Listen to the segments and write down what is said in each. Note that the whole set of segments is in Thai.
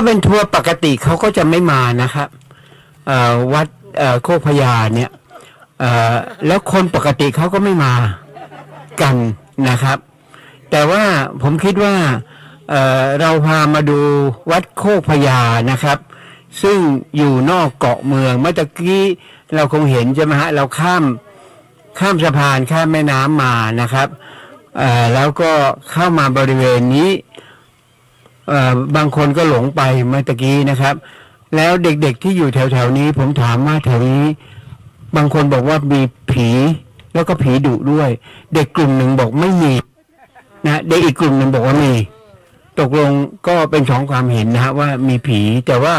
าเป็นทัวร์ปกติเขาก็จะไม่มานะครับวัดโคกพญาเนี่ยแล้วคนปกติเขาก็ไม่มากันนะครับ แต่ว่าผมคิดว่าเเราพามาดูวัดโคกพญานะครับ ซึ่งอยู่นอกเกาะเมืองเมื่อตะกี้เราคงเห็นใช่ไหมฮะเราข้ามข้ามสะพานข้ามแม่น้ำมานะครับแล้วก็เข้ามาบริเวณนี้ บางคนก็หลงไปเมื่อตะกี้นะครับ แล้วเด็กๆที่อยู่แถวๆนี้ ผมถามว่าแถวนี้ บางคนบอกว่ามีผีแล้วก็ผีดุด้วย เด็กกลุ่มหนึ่งบอกไม่มีนะเด็กอีกกลุ่มหนึ่งบอกว่ามี ตกลงก็เป็นสองความเห็นนะฮะว่ามีผี แต่ว่า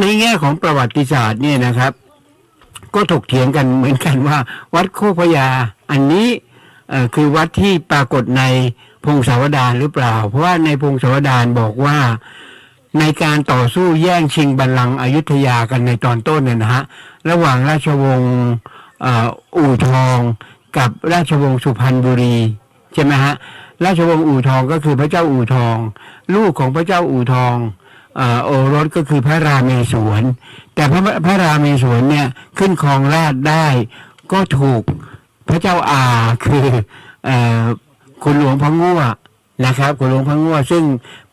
ในแง่ของประวัติศาสตร์เนี่ยนะครับ ก็ถกเถียงกันเหมือนกันว่า วัดโคพญาอันนี้คือวัดที่ปรากฏใน พงศาวดารหรือเปล่า เพราะว่าในพงศาวดารบอกว่าในการต่อสู้แย่งชิงบัลลังก์อยุธยากันในตอนต้นเนี่ยนะฮะระหว่างราชวงศ์อู่ทองกับราชวงศ์สุพรรณบุรีใช่ไหมฮะราชวงศ์อู่ทองก็คือพระเจ้าอู่ทอง ลูกของพระเจ้าอู่ทองโอรสก็คือพระราเมศวร แต่พระพระราเมศวรเนี่ยขึ้นครองราชได้ก็ถูกพระเจ้าอาคืออ คุณหลวงพระงั่วนะครับ คุณหลวงพระงั่วซึ่ง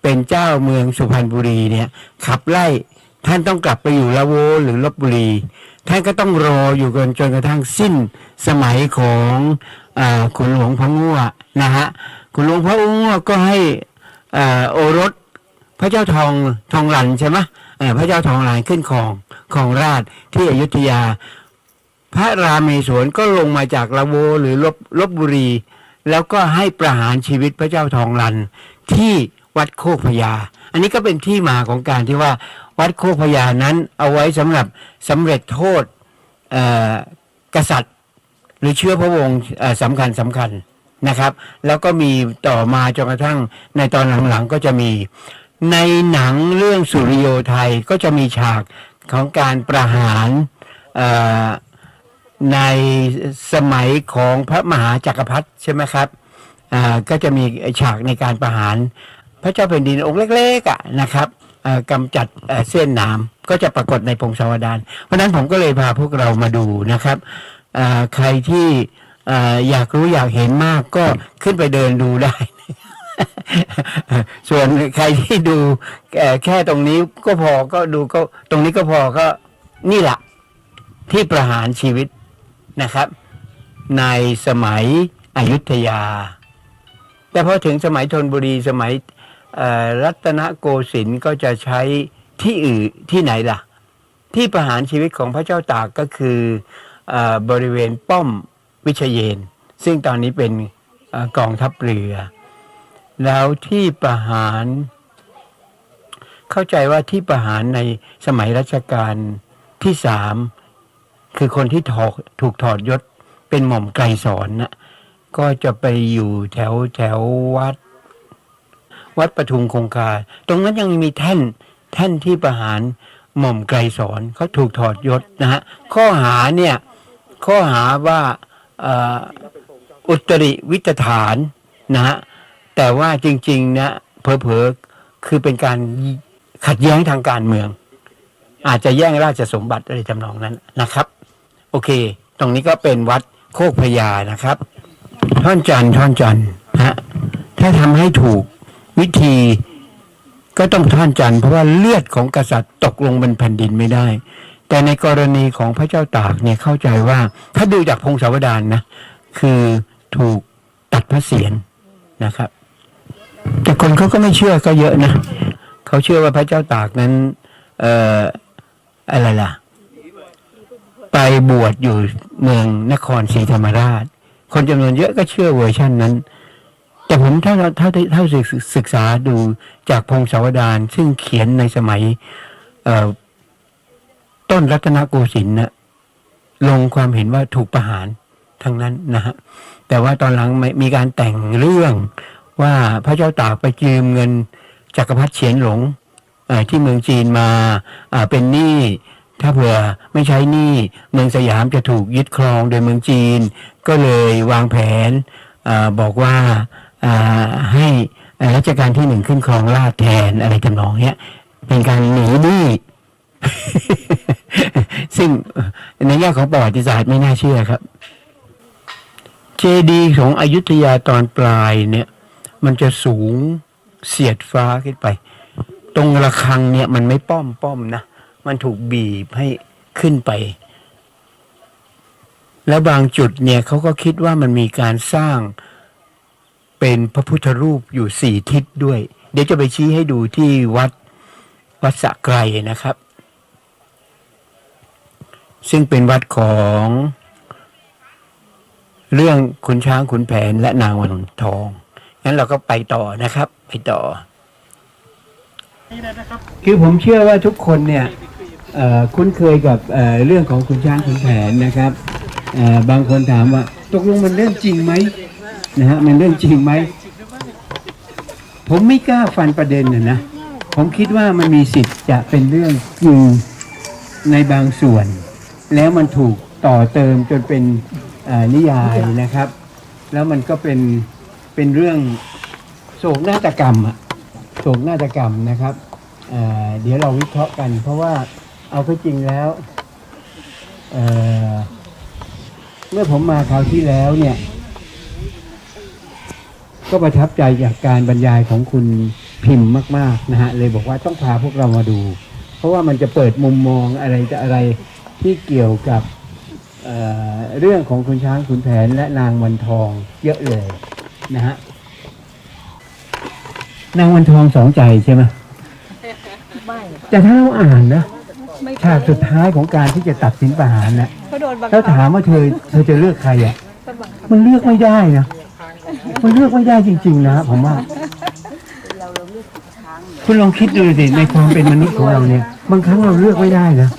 เป็นเจ้าเมืองสุพรรณบุรีเนี่ยขับไล่ท่านต้องกลับไปอยู่ละโวหรือลบบุรี ท่านก็ต้องรออยู่กันจนกระทั่งสิ้นสมัยของอคุณหลวงพระงั่วนะฮะคุณหลวงพระงั่วก็ให้อโอรสพระเจ้าทองทองหลันใช่ไหมพระเจ้าทองหลันขึ้นครองครองราชที่อยุธยา พระราเมศวรก็ลงมาจากละโวหรือลบลบบุรี แล้วก็ให้ประหารชีวิตพระเจ้าทองหลันที่วัดโคกพญา อันนี้ก็เป็นที่มาของการที่ว่าวัดโคกพญานั้นเอาไว้สำหรับสำเร็จโทษกษัตริย์ หรือเชื้อพระวงศ์เอ่อสำคัญสำคัญนะครับ แล้วก็มีต่อมาจนกระทั่งในตอนหลังๆก็จะมีในหนังเรื่องสุริโยไทยก็จะมีฉากของการประหารอ ในสมัยของพระมหาจักรพรรดิใช่ไหมครับก็จะมีฉากในการประหาร พระเจ้าแผ่นดินองค์เล็กๆะนะครับกำจัดเส้นหนามก็จะปรากฏในพงศาวดารเพราะนั้นผมก็เลยพาพวกเรามาดูนะครับใครที่อ่อยากรู้อยากเห็นมากก็ขึ้นไปเดินดูได้ ส่วนใครที่ดูแค่ตรงนี้ก็พอก็ดูก็ตรงนี้ก็พอก็นี่แหละที่ประหารชีวิต นะครับ ในสมัยอยุธยา แต่พอถึงสมัยธนบุรีสมัยรัตนโกสินทร์ก็จะใช้ที่อื่นที่ไหนล่ะ ที่ประหารชีวิตของพระเจ้าตากก็คืออบริเวณป้อมวิเชยเยนซึ่งตอนนี้เป็นอกองทัพเรือ แล้วที่ประหาร เข้าใจว่าที่ประหารในสมัยรัชกาลที่สาม คือคนที่ถอถูกถอดยศเป็นหม่อมไกรสอนนะก็จะไปอยู่แถวแถววัด วัดปทุมคงคา ตรงนั้นยังมีแท่นแท่นที่ประหารหม่อมไกรสอนเขาถูกถอดยศนะฮะข้อหาเนี่ยข้อหาว่าอุตริวิตฐานนะฮะแต่ว่าจริงๆนะเผลอๆคือเป็นการขัดแย้งทางการเมือง อาจจะแย่งราชสมบัติอะไรทำนองนั้นนะครับ โอเค ตรงนี้ก็เป็นวัดโคกพญานะครับ ท่อนจันทร์ท่อนจันทร์ฮะถ้าทำให้ถูกวิธีก็ต้องท่อนจันทร์เพราะว่าเลือดของกษัตริย์ตกลงบนแผ่นดินไม่ได้ แต่ในกรณีของพระเจ้าตากเนี่ยเข้าใจว่า ถ้าดูจากพงศาวดารนนะคือถูกตัดพระเศียรนะครับ แต่คนเขาก็ไม่เชื่อก็เยอะนะเขาเชื่อว่าพระเจ้าตากนั้น เอ่ออะไรล่ะ ไปบวชอยู่เมืองนครศรีธรรมราช คนจำนวนเยอะก็เชื่อเวอร์ชันนั้น แต่ผมถ้าเราถ้าถ้าศึกษาดูจากพงศาวดารซึ่งเขียนในสมัยต้นรัตนโกสินทร์นะลงความเห็นว่าถูกประหารทั้งนั้นนะฮะแต่ว่าตอนหลังมีการแต่งเรื่องว่าพระเจ้าตากไปยืมเงินจักรพรรดิเฉียนหลงที่เมืองจีนมาเป็นหนี้ ถ้าเผื่อไม่ใช้หนี้เมืองสยามจะถูกยึดครองโดยเมืองจีน ก็เลยวางแผนอบอกว่าให้รัชกาลที่หนึ่งขึ้นครองราชแทนอะไรจำนองเนี้ยเป็นการหนีหนี้ซึ่งในแง่ของประวัติศาสตร์ไม่น่าเชื่อครับ เจดีย์ของอยุธยาตอนปลายเนี่ย มันจะสูงเสียดฟ้าขึ้นไป ตรงระฆังเนี่ยมันไม่ป้อมป้อมนะ มันถูกบีบให้ขึ้นไป แล้วบางจุดเนี่ยเขาก็คิดว่ามันมีการสร้างเป็นพระพุทธรูปอยู่สี่ทิศด้วย เดี๋ยวจะไปชี้ให้ดูที่วัดวัดสะไกรนะครับ ซึ่งเป็นวัดของเรื่องขุนช้างขุนแผนและนางวันทองงั้นเราก็ไปต่อนะครับ ไปต่อ คือผมเชื่อว่าทุกคนเนี่ย คุ้นเคยกับเเรื่องของขุนช้างขุนแผนนะครับ บางคนถามว่าตกลงมันเรื่องจริงไหมนะฮะมันเรื่องจริงไหม ผมไม่กล้าฟันประเด็นนะนะผมคิดว่ามันมีสิทธิ์จะเป็นเรื่องจริงในบางส่วน แล้วมันถูกต่อเติมจนเป็นนิยายนะครับ แล้วมันก็เป็นเป็นเรื่องโศกนาฏกรรมอะโศกนาฏกรรมนะครับเเดี๋ยวเราวิเคราะห์กันเพราะว่า เอาเข้าจริงแล้วเอ่อเมื่อผมมาคราวที่แล้วเนี่ย ก็ประทับใจจากการบรรยายของคุณพิมพ์มาก ๆ นะฮะ เลยบอกว่าต้องพาพวกเรามาดู เพราะว่ามันจะเปิดมุมมองอะไรจะอะไรที่เกี่ยวกับเอ่อเรื่องของคุณช้างขุนแผนและนางวันทองเยอะเลยนะฮะนางวันทองสองใจใช่ไหมไม่แต่ถ้าเราอ่านนะ ไม่ฉากสุดท้ายของการที่จะตัดสินประหารนะเขาโดนบังถ้าคับถามว่าเธอเธอจะเลือกใครอะเขาบังคับมันเลือกไม่ได้นะมันเลือกไม่ได้จริง ๆ นะผมว่าคุณลองคิดดูสิในความเป็นมนุษย์ของเราเนี่ย บางครั้งเราเลือกไม่ได้นะ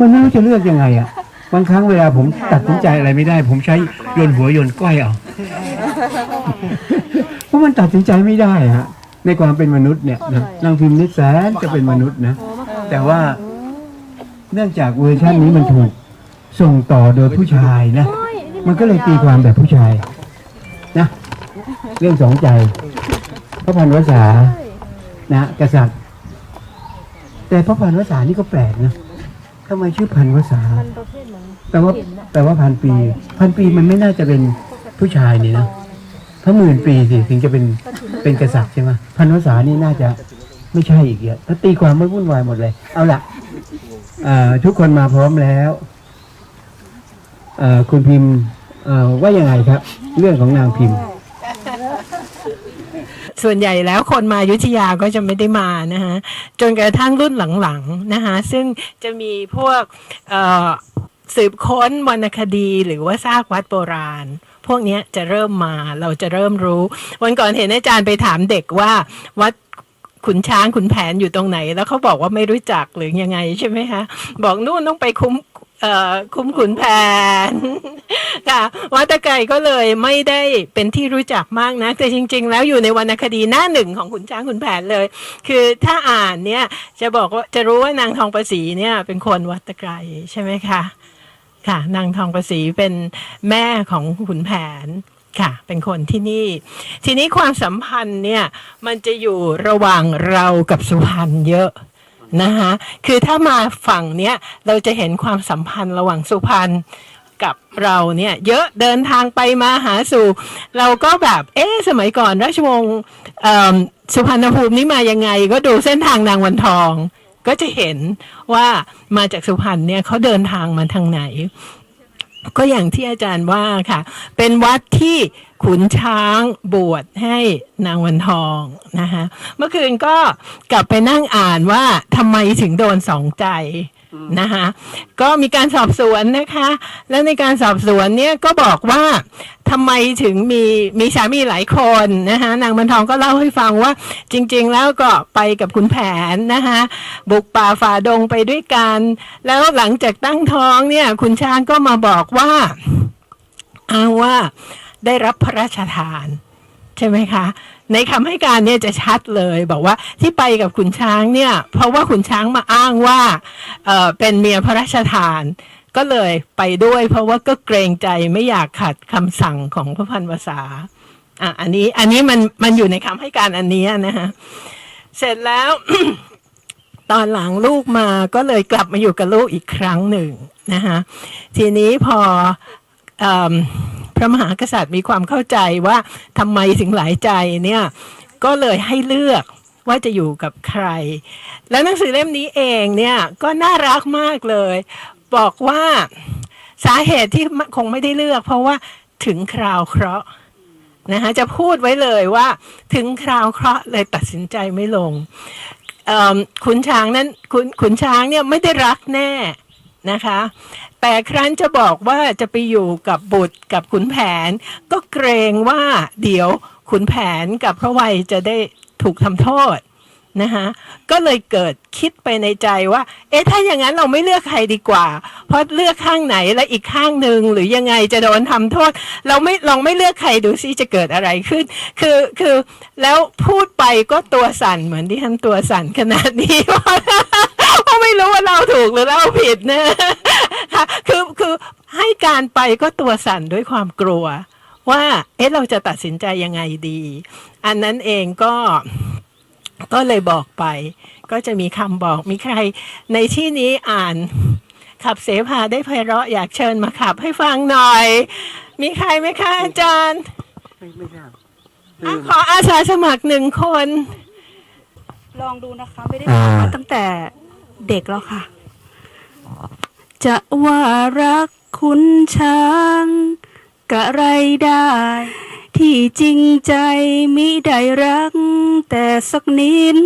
มันไม่รู้จะเลือกยังไงอะบางครั้งเวลาผมตัดสินใจอะไรไม่ได้ ผมใช้โยนหัวโยนก้อยเอาเพราะมันตัดสินใจไม่ได้ฮะในความเป็นมนุษย์เนี่ยนะนางพิมพ์นิแสนจะเป็นมนุษย์นะ แต่ว่า เนื่องจากเวอร์ชันนี้มันถูกส่งต่อโดยผู้ชายนะ มันก็เลยตีความแบบผู้ชายนะ เรื่องสองใจ พระพันวษานะกษัตริย์ แต่พระพันวษานี่ก็แปลกนะทำไมชื่อพันวษามันประเภทเหมือนแปลว่าแปลว่าพันปี พันปีมันไม่น่าจะเป็นผู้ชายนี่นะพระหมื่นปีสิถึงจะเป็นเป็นกษัตริย์ใช่ไหมพันวษานี่น่าจะไม่ใช่อีกเยอะถ้าตีความไม่วุ่นวายหมดเลย เอาละอ่า ทุกคนมาพร้อมแล้วคุณพิมพ์ว่ายังไงครับ เรื่องของนางพิมพ์ ส่วนใหญ่แล้วคนมายุธยาก็จะไม่ได้มานะฮะจนกระทั่งรุ่นหลังๆนะคะซึ่งจะมีพวกสืบค้นวรรณคดีหรือว่าซากวัดโบราณ พวกนี้จะเริ่มมาเราจะเริ่มรู้ วันก่อนเห็นอาจารย์ไปถามเด็กว่าวัด ขุนช้างขุนแผนอยู่ตรงไหน แล้วเขาบอกว่าไม่รู้จักหรือยังไงใช่ไหมคะบอกนู่นต้องไปคุ้มเอ่อคุ้มขุนแผนค่ะวัตไกรก็เลยไม่ได้เป็นที่รู้จักมากนะ แต่จริง ๆ แล้วอยู่ในวรรณคดีหน้าหนึ่งของขุนช้างขุนแผนเลย คือถ้าอ่านเนี่ยจะบอกว่าจะรู้ว่านางทองประสีเนี่ยเป็นคนวัตไกรใช่ไหมคะค่ะ นางทองประสีเป็นแม่ของขุนแผน ค่ะ เป็นคนที่นี่ ทีนี้ความสัมพันธ์เนี่ย มันจะอยู่ระหว่างเรากับสุพรรณเยอะนะคะคือถ้ามาฝั่งเนี้ยเราจะเห็นความสัมพันธ์ระหว่างสุพรรณกับเราเนี่ยเยอะเดินทางไปมาหาสู่ เราก็แบบเอ๊ะสมัยก่อนราชวงศ์สุพรรณภูมินี่มายังไง ก็ดูเส้นทางนางวันทอง ก็จะเห็นว่ามาจากสุพรรณเนี่ยเขาเดินทางมาทางไหน ก็อย่างที่อาจารย์ว่าค่ะ เป็นวัดที่ขุนช้างบวชให้นางวันทองนะคะเมื่อคืนก็กลับไปนั่งอ่านว่าทำไมถึงโดนสองใจ นะคะก็มีการสอบสวนนะคะ แล้วในการสอบสวนเนี่ยก็บอกว่าทำไมถึงมีมีสามีหลายคนนะคะนางวันทองก็เล่าให้ฟังว่าจริง ๆ แล้วก็ไปกับคุณแผนนะคะบุกป่าฝ่าดงไปด้วยกัน แล้วหลังจากตั้งท้องเนี่ย คุณช้างก็มาบอกว่าเอาว่าได้รับพระราชทาน ใช่ไหมคะ ในคำให้การเนี่ยจะชัดเลยบอกว่าที่ไปกับขุนช้างเนี่ย เพราะว่าขุนช้างมาอ้างว่าเออเป็นเมียพระราชทาน ก็เลยไปด้วย เพราะว่าก็เกรงใจไม่อยากขัดคำสั่งของพระพันวษาอะอันนี้อันนี้มันมันอยู่ในคำให้การอันนี้นะคะเสร็จแล้วตอนหลังลูกมาก็เลยกลับมาอยู่กับลูกอีกครั้งหนึ่งนะคะทีนี้พออ พระมหากษัตริย์มีความเข้าใจว่าทำไมถึงหลายใจเนี่ยก็เลยให้เลือกว่าจะอยู่กับใคร แล้วหนังสือเล่มนี้เองเนี่ยก็น่ารักมากเลย บอกว่าสาเหตุที่คงไม่ได้เลือก เพราะว่าถึงคราวเคราะห์นะคะจะพูดไว้เลยว่าถึงคราวเคราะห์เลยตัดสินใจไม่ลงขุนช้างนั้นขุนขุนช้างเนี่ยไม่ได้รักแน่นะคะ แต่ครั้นจะบอกว่าจะไปอยู่กับบุตรกับขุนแผน ก็เกรงว่าเดี๋ยวขุนแผนกับพระวัยจะได้ถูกทำโทษนะคะก็เลยเกิดคิดไปในใจว่า เอ๊ะถ้าอย่างนั้นเราไม่เลือกใครดีกว่า เพราะเลือกข้างไหนและอีกข้างหนึ่งหรือยังไงจะโดนทำโทษ เราไม่ลองไม่เลือกใครดูซิจะเกิดอะไรขึ้น คือคือแล้วพูดไปก็ตัวสั่นเหมือนที่ท่านตัวสั่นขนาดนี้เพรา ไม่รู้ว่าเราถูกหรือเราผิดนะค่ะคือคือให้การไปก็ตัวสั่นด้วยความกลัว ว่า เอ๊ะเราจะตัดสินใจยังไงดี อันนั้นเองก็ก็เลยบอกไป ก็จะมีคำบอกมีใคร ในที่นี้อ่านขับเสพาได้ไพเราะอยากเชิญมาขับให้ฟังหน่อย มีใครไหมคะอาจารย์ไม่ไม่ทราบอะขออาสาสมัครหนึ่งคน ลองดูนะคะ ไม่ได้อ่าฟังมาตั้งแต่ เด็กแล้วค่ะ จะว่ารักคุณช้างกะไรได้ ที่จริงใจมิได้รักแต่สักนิด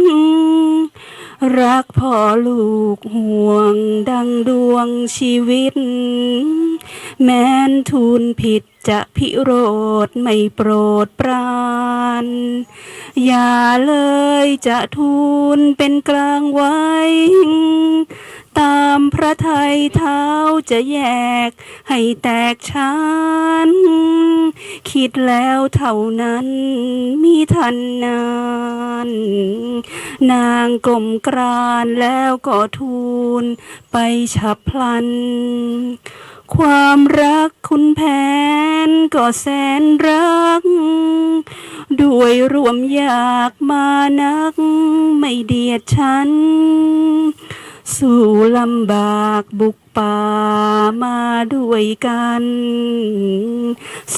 รักพ่อลูกห่วงดังดวงชีวิต แม้นทูลผิดจะพิโรธไม่โปรดปราน อย่าเลยจะทูลเป็นกลางไว้ ตามพระไทยเท้าจะแยกให้แตกชานคิดแล้วเท่านั้นมีทันนาน นางกลมกรานแล้วก็ทูลไปฉับพลัน ความรักคุณแผนก็แสนรัก ด้วยรวมอยากมานักไม่เดียดฉัน สู่ลำบากบุกป่ามาด้วยกัน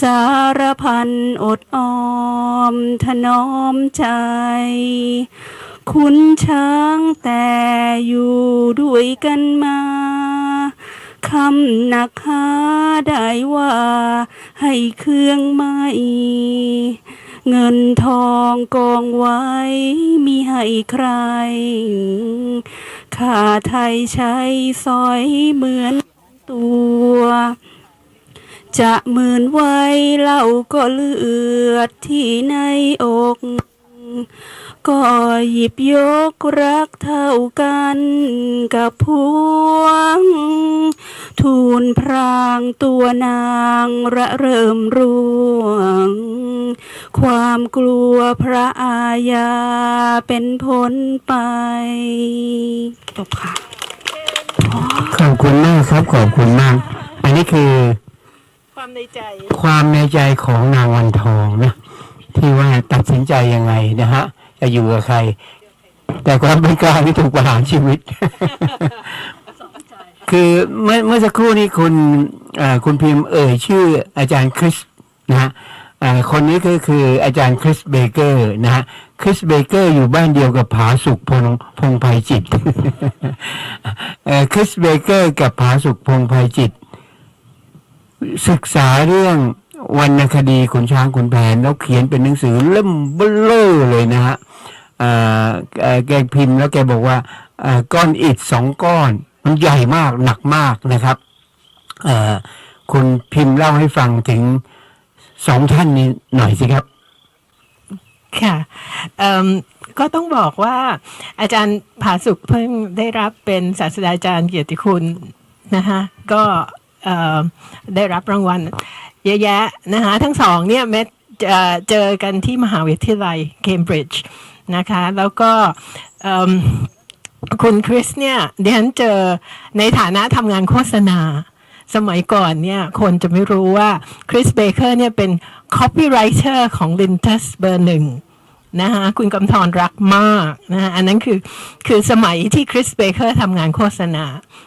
สารพันอดออมถนอมใจ คุณช้างแต่อยู่ด้วยกันมาคำหนักหาได้ว่าให้เครื่องไม่เงินทองกองไว้มีให้ใครข้าไทยใช้สอยเหมือนตัว จะหมื่นไว้เล่าก็เลือดที่ในอก ก็หยิบยกรักเท่ากันกับพวง ทูลพรางตัวนางระเริ่มร่วง ความกลัวพระอาญาเป็นผลไป จบค่ะ ขอบคุณมากครับขอบคุณมาก อันนี้คือ ความในใจ ความในใจของนางวันทองนะ ที่ว่าตัดสินใจยังไงนะฮะจะอยู่กับใคร แต่ความเป็นกล้าที่ถูกประหารชีวิต คือเมื่อเมื่อสักครู่นี้คุณคุณพิมพ์เอ่ยชื่ออาจารย์คริสนะฮะคนนี้ก็คืออาจารย์คริสเบเกอร์นะฮะคริสเบเกอร์อยู่บ้านเดียวกับผาสุกพงพงภัยจิตคริสเบเกอร์กับผาสุกพงภัยจิต ศึกษาเรื่อง วรรณคดีขุนช้างขุนแผน แล้วเขียนเป็นหนังสือเล่มเบลเลอเลยนะฮะเอ่อแกพิมพ์แล้วแกบอกว่าก้อนอิฐสองก้อน มันใหญ่มากหนักมากนะครับเอ่อคุณพิมพ์เล่าให้ฟังถึงสองท่านนี้หน่อยสิครับ ค่ะก็ต้องบอกว่าอาจารย์ผาสุกเพิ่งได้รับเป็นศาสตราจารย์เกียรติคุณนะคะก็ได้รับรางวัล เยอะแยะนะคะทั้งสองเนี่ยแม้จะเจอกันที่มหาวิทยาลัยเคมบริดจ์นะคะแล้วก็คุณคริสเนี่ยเดิฉันเจอในฐานะทำงานโฆษณาสมัยก่อนเนี่ยคนจะไม่รู้ว่าคริสเบเกอร์เนี่ยเป็น copywriter ของ Lintus เบอร์หนึ่งนะคะคุณกำธรรักมากนะคะอันนั้นคือคือสมัยที่คริสเบเกอร์ทำงานโฆษณา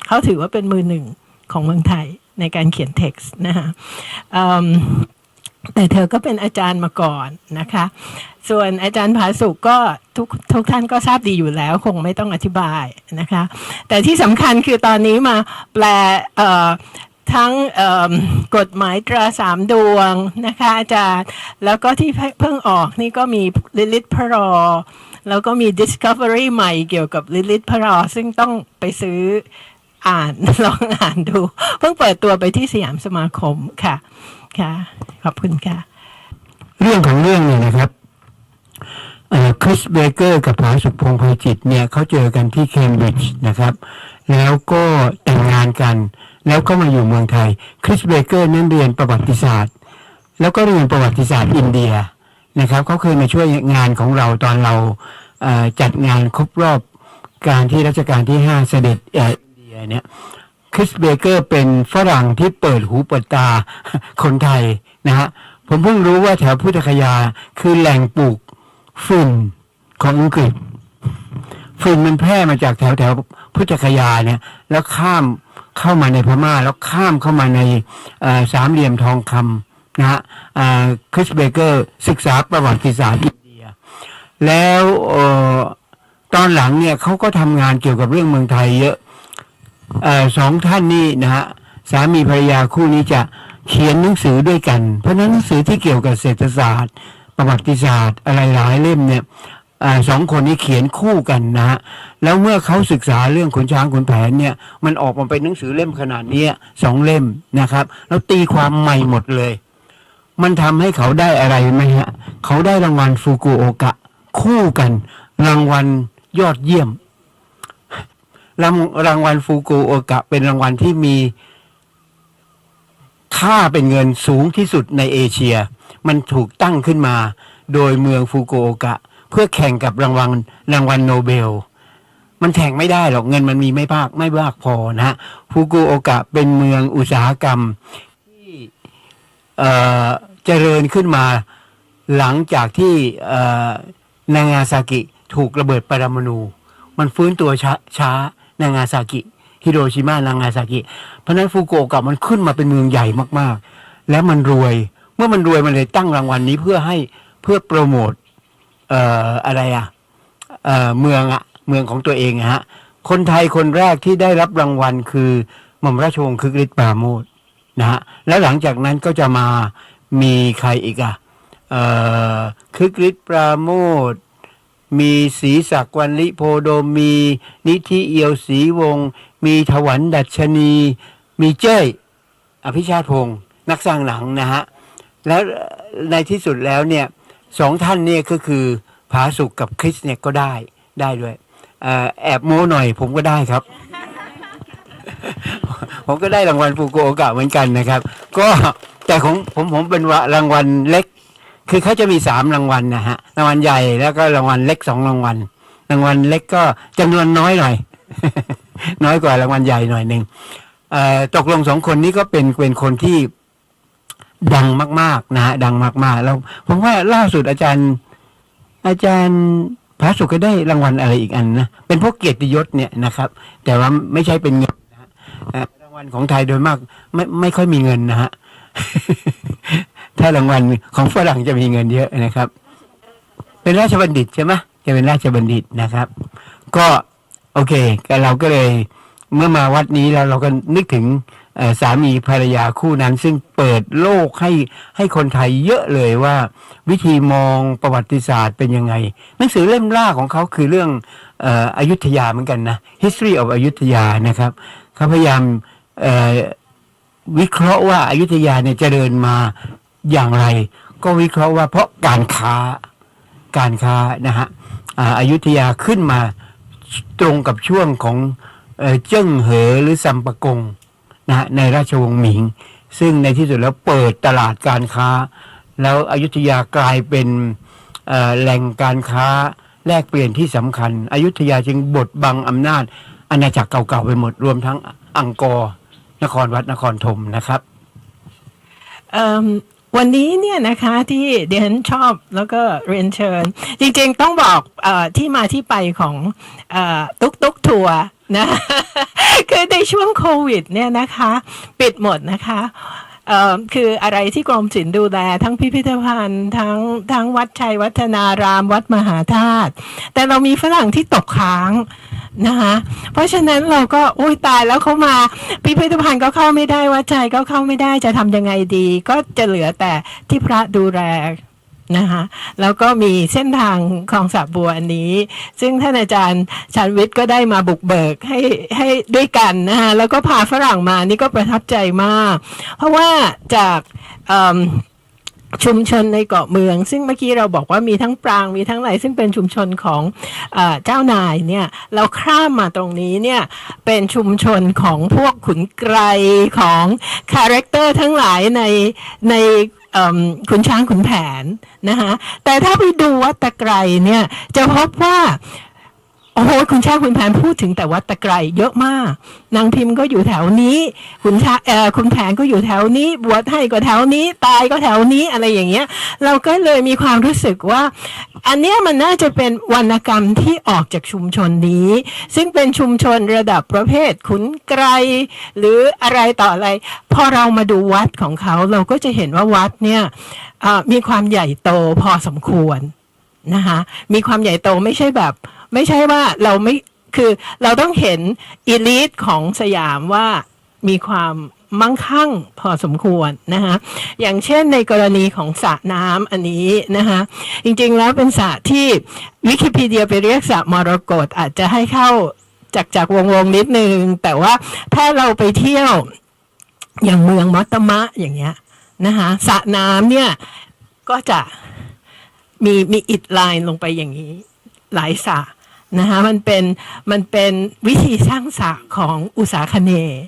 เขาถือว่าเป็นมือหนึ่งของเมืองไทย ในการเขียนเท็กซ์นะคะแต่เธอก็เป็นอาจารย์มาก่อนนะคะ ส่วนอาจารย์ผาสุกก็ทุกทุกท่านก็ทราบดีอยู่แล้ว คงไม่ต้องอธิบายนะคะ แต่ที่สำคัญคือตอนนี้มาแปลทั้งกฎหมายตราสามดวงนะคะอาจารย์ แล้วก็ที่เพิ่งออกนี่ก็มีลิลิตพรรอแล้วก็มี Discovery ใหม่เกี่ยวกับลิลิตพรรอซึ่งต้องไปซื้อ อ่านลองอ่านดู เพิ่งเปิดตัวไปที่สยามสมาคมค่ะ ค่ะ ขอบคุณค่ะ เรื่องของเรื่องเนี่ยนะครับคริสเบเกอร์กับผาสุพงษ์ภัยจิตเนี่ยเขาเจอกันที่เคมบริดจ์นะครับ แล้วก็แต่งงานกัน แล้วก็มาอยู่เมืองไทยคริสเบเกอร์นั้นเรียนประวัติศาสตร์ แล้วก็เรียนประวัติศาสตร์อินเดียนะครับเขาเคยมาช่วยงานของเราตอนเราจัดงานครบรอบการที่รัชกาลที่ห้าเสด็จ อ่ออินเนี่ยคริสเบเกอร์เป็นฝรั่งที่เปิดหูเปิดตาคนไทยนะฮะผมเพิ่งรู้ว่าแถวพุทธคยาคือแหล่งปลูกฝุ่นของอังกฤษฝุ่นมันแพร่มาจากแถวแถวพุทธคยาเนี่ย แล้วข้ามเข้ามาในพม่า แล้วข้ามเข้ามาในสามเหลี่ยมทองคำนะฮะคริสเบเกอร์ศึกษาประวัติศาสตร์อินเดีย แล้วออตอนหลังเนี่ยเขาก็ทำงานเกี่ยวกับเรื่องเมืองไทยเยอะ สองท่านนี่นะฮะสามีภรรยาคู่นี้จะเขียนหนังสือด้วยกัน เพราะนั้นหนังสือที่เกี่ยวกับเศรษฐศาสตร์ ประวัติศาสตร์ อะไรหลายเล่มเนี่ยอสองคนนี้เขียนคู่กันนะฮะแล้วเมื่อเขาศึกษาเรื่องขนช้างขนแผนเนี่ย มันออกมาเป็นหนังสือเล่มขนาดนี้สองเล่มนะครับ แล้วตีความใหม่หมดเลย มันทำให้เขาได้อะไรไหมฮะเขาได้รางวัลฟูกุโอกะ คู่กัน รางวัลยอดเยี่ยม รางรางวัลฟูกุโอกะ เป็นรางวัลที่มี ค่าเป็นเงินสูงที่สุดในเอเชีย มันถูกตั้งขึ้นมา โดยเมืองฟูกุโอกะ เพื่อแข่งกับรางวัลรางวัลโนเบล มันแข่งไม่ได้หรอกเงินมันมีไม่มากไม่มากพอนะฮะฟูกุโอกะเป็นเมืองอุตสาหกรรมที่เจริญขึ้นมาหลังจากที่นางาซากิถูกระเบิดปรมาณูมันฟื้นตัวช้าช้า นางาซากิ ฮิโรชิมานางาซากิ เพราะนั้นฟูกุโอกะมันขึ้นมาเป็นเมืองใหญ่มากๆ แล้วมันรวย เมื่อมันรวยมันเลยตั้งรางวัลนี้เพื่อให้เพื่อโปรโมทเอ่ออะไรอะเอ่อเมืองอะเมืองของตัวเองอะฮะ คนไทยคนแรกที่ได้รับรางวัลคือหม่อมราชวงศ์คึกฤทธิ์ปราโมทนะฮะแล้วหลังจากนั้นก็จะมามีใครอีกอะเอ่อคึกฤทธิ์ปราโมท มีศรีศักวันลิโพโดมมี นิธิเอียวศรีวง มีถวันดัชนี มีเจ้ยอภิชาติพงศ์นักสร้างหนังนะฮะ แล้วในที่สุดแล้วเนี่ยสองท่านเนี่ยก็คือผาสุกกับคริสเนี่ยก็ได้ได้ด้วยอแอบโม้หน่อยผมก็ได้ครับ ผมก็ได้รางวัลฟูกโอกะเหมือนกันนะครับ ก็แต่ของผมผมเป็นรางวัลเล็ก คือเขาจะมีสามรางวัลนะฮะรางวัลใหญ่แล้วก็รางวัลเล็กสองรางวัลรางวัลเล็กก็จำนวนน้อยหน่อย น้อยกว่ารางวัลใหญ่หน่อยหนึ่งตกลงสองคนนี้ก็เป็นเป็นคนที่ดังมาก ๆ นะฮะดังมาก ๆ แล้วผมว่าล่าสุดอาจารย์ อาจารย์พระสุขก็ได้รางวัลอะไรอีกอันนะเป็นพวกเกียรติยศเนี่ยนะครับ แต่ว่าไม่ใช่เป็นเงินนะรางวัลของไทยโดยมาก ไม่ไม่ค่อยมีเงินนะฮะ ถ้ารางวัลของฝรั่งจะมีเงินเยอะนะครับ เป็นราชบัณฑิตใช่ไหมจะเป็นราชบัณฑิตนะครับ ก็โอเคก็เราก็เลยเมื่อมาวัดนี้แล้วเราก็นึกถึงสามีภรรยาคู่นั้น ซึ่งเปิดโลกให้ให้คนไทยเยอะเลยว่า วิธีมองประวัติศาสตร์เป็นยังไง หนังสือเล่มล่าของเขาคือเรื่องอ่ออยุธยาเหมือนกันนะ history of อยุธยานะครับเขาพยายามวิเคราะห์ว่าอายุทยาเนี่ยเจริญมา อย่างไร ก็วิเคราะห์ว่าเพราะการค้าการค้านะฮะอายุทยาขึ้นมาตรงกับช่วงของเจิ้งเหอหรือซัมปะกงนะฮะในราชวงศ์หมิง ซึ่งในที่สุดแล้วเปิดตลาดการค้า แล้วอยุธยากลายเป็นแหล่งการค้าแลกเปลี่ยนที่สำคัญ อยุธยาจึงบดบังอำนาจอาณาจักรเก่าๆไปหมดรวมทั้งอังกอร์นครวัดนครธมนะครับอืม วันนี้เนี่ยนะคะที่เดนชอบแล้วก็เรียนเชิญ จริงๆต้องบอกอที่มาที่ไปของอตุ๊กตุ๊กทัวร์นะคือในช่วงโควิดเนี่ยนะคะ ปิดหมดนะคะ คืออะไรที่กรมศิลป์ดูแลทั้งพิพิธภัณฑ์ ทั้งทั้งวัดชัยวัฒนาราม วัดมหาธาตุแต่เรามีฝรั่งที่ตกค้างนะคะเพราะฉะนั้นเราก็โอ้ยตายแล้วเขามาพิพิธภัณฑ์ก็เข้าไม่ได้วัดชัยก็เข้าไม่ได้จะทำยังไงดี ก็จะเหลือแต่ที่พระดูแล นะคะแล้วก็มีเส้นทางคลองสระบัวอันนี้ ซึ่งท่านอาจารย์ชันวิทย์ก็ได้มาบุกเบิกให้ให้ด้วยกันนะคะแล้วก็พาฝรั่งมานี่ก็ประทับใจมาก เพราะว่าจากชุมชนในเกาะเมือง ซึ่งเมื่อกี้เราบอกว่ามีทั้งปรางมีทั้งอะไรซึ่งเป็นชุมชนของเอเจ้านายเนี่ยเราข้ามมาตรงนี้เนี่ยเป็นชุมชนของพวกขุนไกรของคาแรคเตอร์ทั้งหลายในใน ขุนช้างขุนแผนนะคะแต่ถ้าไปดูวัดตะไกรเนี่ยจะพบว่า โอ้โหคุณชาคุณแผนพูดถึงแต่วัดตะไกรเยอะมาก นางพิมพ์ก็อยู่แถวนี้ คุณชาเอ่อคุณแผนก็อยู่แถวนี้ บวชให้ก็แถวนี้ ตายก็แถวนี้อะไรอย่างเงี้ย เราก็เลยมีความรู้สึกว่า อันเนี้ยมันน่าจะเป็นวรรณกรรมที่ออกจากชุมชนนี้ ซึ่งเป็นชุมชนระดับประเภทขุนไกรหรืออะไรต่ออะไรพอเรามาดูวัดของเขาเราก็จะเห็นว่าวัดเนี่ยมีความใหญ่โตพอสมควรนะคะมีความใหญ่โตไม่ใช่แบบ ไม่ใช่ว่าเราไม่คือเราต้องเห็นอีลิทของสยามว่ามีความมั่งคั่งพอสมควรนะคะอย่างเช่นในกรณีของสระน้ำอันนี้นะคะจริงๆแล้วเป็นสระที่วิกิพีเดียไปเรียกสระมรกตอาจจะให้เข้าจากจากวงวงๆนิดนึง แต่ว่าถ้าเราไปเที่ยวอย่างเมืองมัตตมะอย่างเงี้ยนะคะสระน้ำเนี่ยก็จะมีมีอิดไลน์ลงไปอย่างนี้หลายสระ นะคะมันเป็นมันเป็นวิธีสร้างสระของอุษาคเนย์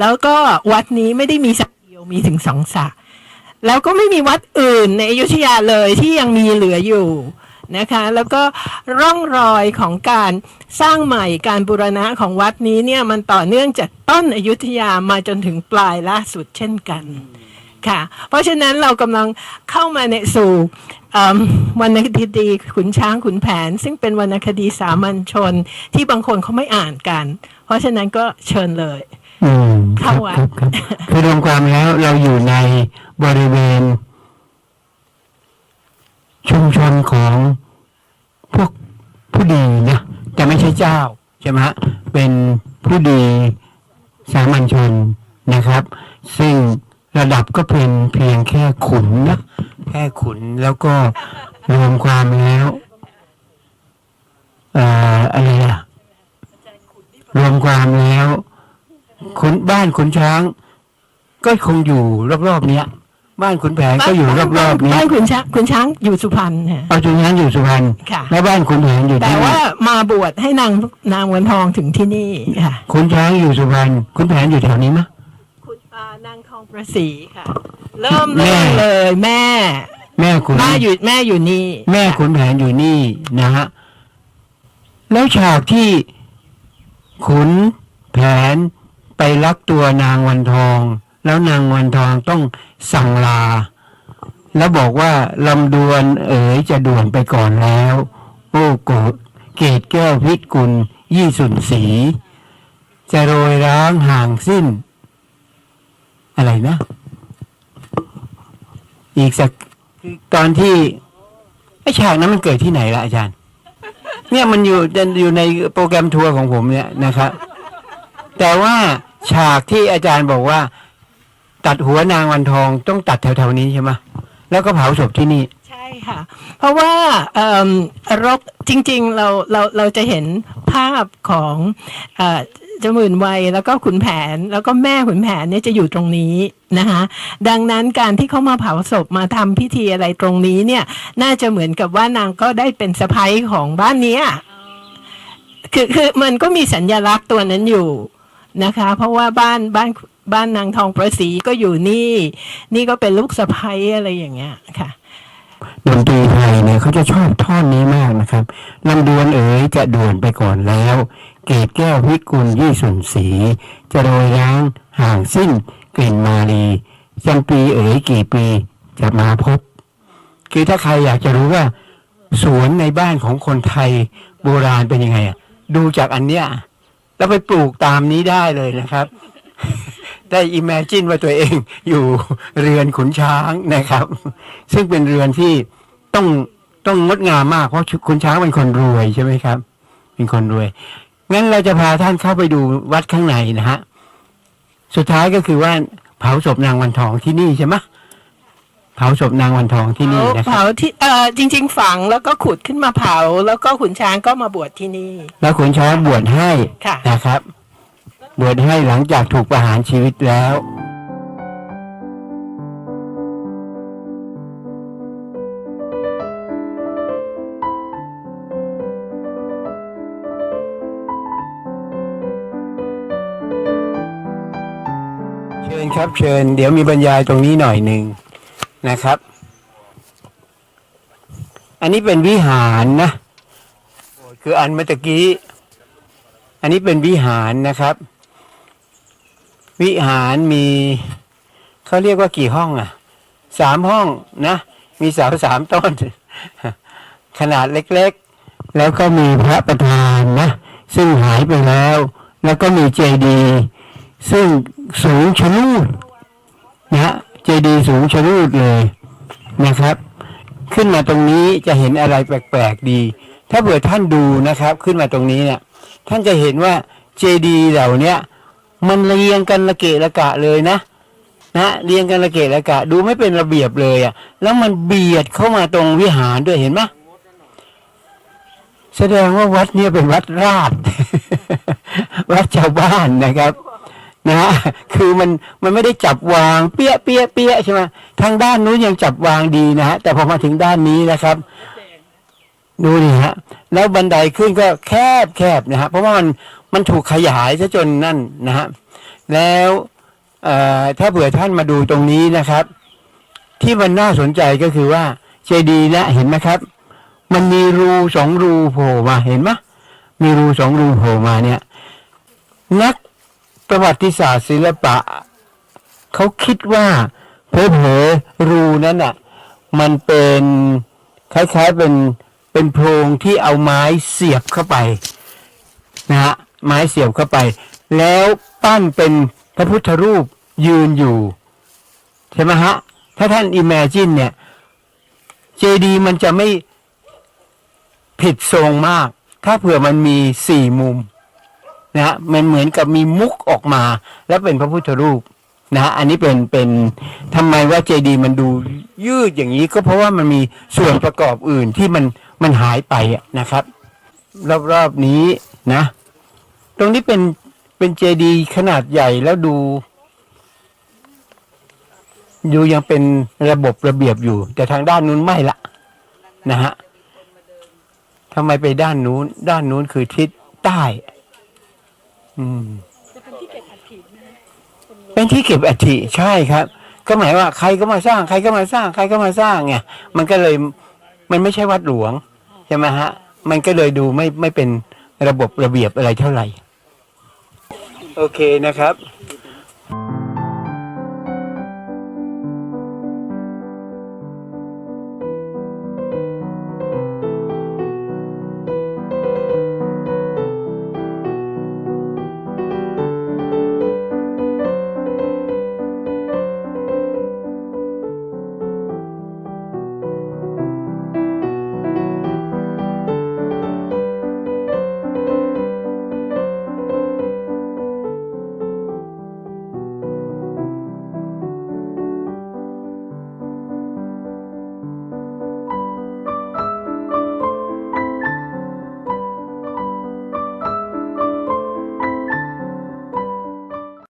แล้วก็วัดนี้ไม่ได้มีสระเดียวมีถึงสองสระแล้วก็ไม่มีวัดอื่นในอยุธยาเลยที่ยังมีเหลืออยู่นะคะแล้วก็ร่องรอยของการสร้างใหม่การบูรณะของวัดนี้เนี่ยมันต่อเนื่องจากต้นอยุธยามาจนถึงปลายล่าสุดเช่นกัน ค่ะ เพราะฉะนั้นเรากำลังเข้ามาในสู่เอิ่มวรรณคดีขุนช้างขุนแผน ซึ่งเป็นวรรณคดีสามัญชนที่บางคนเขาไม่อ่านกัน เพราะฉะนั้นก็เชิญเลยอืมคเข้ารับวัดครับครับคือรวมความแล้วเราอยู่ในบริเวณ ชุมชนของพวกผู้ดีนะแต่ไม่ใช่เจ้าใช่ไหมฮะเป็นผู้ดีสามัญชนนะครับ ซึ่ง ระดับก็เป็นเพียงแค่ขุนนะแค่ขุนแล้วก็รวมความแล้วเอ่ออะไรล่ะรวมความแล้วขุนบ้านขุนช้าง ก็คงอยู่รอบๆเนี้ย บ้านขุนแผนก็อยู่รอบๆเนี้ยบ้านขุนช้างขุนช้างอยู่สุพรรณค่ะ เอาจุนช้างอยู่สุพรรณค่ะ แล้วบ้านขุนแผนอยู่แต่ที่ว่ามาบวชให้นางนางวันทองถึงที่นี่ค่ะ ขุนช้างอยู่สุพรรณขุนแผนอยู่แถวนี้มะ คุณนางทอง ประสีค่ะ เริ่มแม่เริ่มเลยแม่ แม่ขุนแม่อยู่แม่อยู่นี่ แม่ขุนแผนอยู่นี่นะฮะแล้วฉากที่ขุนแผนไปลักตัวนางวันทอง แล้วนางวันทองต้องสั่งลา แล้วบอกว่าลำดวนเอ๋ยจะด่วนไปก่อนแล้ว โอ้โกรธเกตแก้วพิษกุลยี่สุนสี จะโรยร้างห่างสิ้น อะไรนะ อีกสักตอนที่ไอฉากนั้นมันเกิดที่ไหนล่ะอาจารย์ เนี่ยมันอยู่อยู่ในโปรแกรมทัวร์ของผมเนี่ยนะครับ แต่ว่าฉากที่อาจารย์บอกว่า ตัดหัวนางวันทองต้องตัดแถวๆนี้ใช่ไหมแล้วก็เผาศพที่นี่ใช่ค่ะ เพราะว่าเอิ่มรกจริงๆเราเราเราจะเห็นภาพของอ่อเจาหมื่นวัยแล้วก็ขุนแผนแล้วก็แม่ขุนแผนเนี่ยจะอยู่ตรงนี้นะคะดังนั้นการที่เขามาเผาศพมาทำพิธีอะไรตรงนี้เนี่ย น่าจะเหมือนกับว่านางก็ได้เป็นสะพ้ยของบ้านเนี้ยคือคือมันก็มีสัญญลักษณ์ตัวนั้นอยู่นะคะ เพราะว่าบ้านบ้านบ้านนางทองประสีก็อยู่นี่ นี่ก็เป็นลูกสะพ้ยอะไรอย่างเงี้ยค่ะ นตรีไทยเนี่ยเขาจะชอบท่อนนี้มากนะครับลำดวนเอ๋ยจะด่วนไปก่อนแล้ว เกตแก้วพิกุลยี่สุนสี จะโรยร้างห่างสิ้นกลิ่นมาลีจำปีเอ๋ยกี่ปีจะมาพบ คือถ้าใครอยากจะรู้ว่า สวนในบ้านของคนไทยโบราณเป็นยังไงอะดูจากอันเนี้ยแล้วไปปลูกตามนี้ได้เลยนะครับ ได้อิมเมจินว่าตัวเองอยู่เรือนขุนช้างนะครับ ซึ่งเป็นเรือนที่ ต้องต้องงดงามมากเพราะขุนช้างเป็นคนรวยใช่ไหมครับ เป็นคนรวยงั้นเราจะพาท่านเข้าไปดูวัดข้างในนะฮะสุดท้ายก็คือว่าเผาศพนางวันทองที่นี่ใช่ไหมเผาศพนางวันทองที่นี่นะคเผารับที่เอ่อจริง ๆ ฝังแล้วก็ขุดขึ้นมาเผา แล้วก็ขุนช้างก็มาบวชที่นี่ แล้วขุนช้างบวชให้ค่ะนะครับ บวชให้หลังจากถูกประหารชีวิตแล้ว ครับเชิญ เดี๋ยวมีบรรยายตรงนี้หน่อยหนึ่งนะครับ อันนี้เป็นวิหารนะ คืออันเมื่อกี้ อันนี้เป็นวิหารนะครับ วิหารมีเขาเรียกว่ากี่ห้องอะสามห้องนะ มีเสาสามต้น ขนาดเล็กๆ แล้วก็มีพระประธานนะ ซึ่งหายไปแล้ว แล้วก็มีเจดีย์ ซึ่งสูงชะลูดนะฮะเจดีสูงชะลูดเลยนะครับ ขึ้นมาตรงนี้จะเห็นอะไรแปลกๆดี ถ้าเผื่อท่านดูนะครับ ขึ้นมาตรงนี้เนี่ยท่านจะเห็นว่าเจดีเหล่านี้มันเรียงกันระเกะระกะเลยนะนะเรียงกันระเกะระกะ ดูไม่เป็นระเบียบเลยอะ่ะ แล้วมันเบียดเข้ามาตรงวิหารด้วยเห็นไหมแสดงว่าวัดเนี้เป็นวัดราชวัดชาวบ้านนะครับ นะฮะคือมันมันไม่ได้จับวางเปี้ยเปี้ยเปี้ยใช่ไหมทางด้านนู้นยังจับวางดีนะฮะแต่พอมาถึงด้านนี้นะครับ ดูนี่ฮะ แล้วบันไดขึ้นก็แคบแคบนะฮะเพราะว่ามันมันถูกขยายซะจนนั่นนะฮะแล้วเอ่อถ้าเผื่อท่านมาดูตรงนี้นะครับ ที่มันน่าสนใจก็คือว่าเจดีนะเห็นไหมครับ มันมีรูสองรูโผล่มาเห็นไหมมีรูสองรูโผล่มาเนี่ย นัก ประวัติศาสตร์ศิลปะ เขาคิดว่าเผลอรูนั้นอะ มันเป็นคล้ายๆเป็นเป็นโพรงที่เอาไม้เสียบเข้าไปนะฮะไม้เสียบเข้าไป แล้วปั้นเป็นพระพุทธรูปยืนอยู่ ใช่ไหมฮะ ถ้าท่านอิมเมจินเนี่ย เจดีมันจะไม่ผิดทรงมาก ถ้าเผื่อมันมีสี่มุม นะฮะมันเหมือนกับมีมุกออกมา แล้วเป็นพระพุทธรูปนะฮะอันนี้เป็นเป็นทำไมว่าเจดีมันดูยืดอย่างนี้ก็เพราะว่ามันมีส่วนประกอบอื่นที่มันมันหายไปอะนะครับ รอบๆนี้นะ ตรงนี้เป็นเป็นเจดีขนาดใหญ่แล้วดูดูยังเป็นระบบระเบียบอยู่ แต่ทางด้านนู้นไม่ละนะฮะทำไมไปด้านนู้น ด้านนู้นคือทิศใต้ อืมเป็นที่เก็บอัฐิใช่ครับ ก็หมายว่าใครก็มาสร้างใครก็มาสร้าง ใครก็มาสร้างไงมันก็เลยมันไม่ใช่วัดหลวงใช่ไหมฮะ มันก็เลยดูไม่ไม่เป็นระบบระเบียบอะไรเท่าไหร่ โอเคนะครับ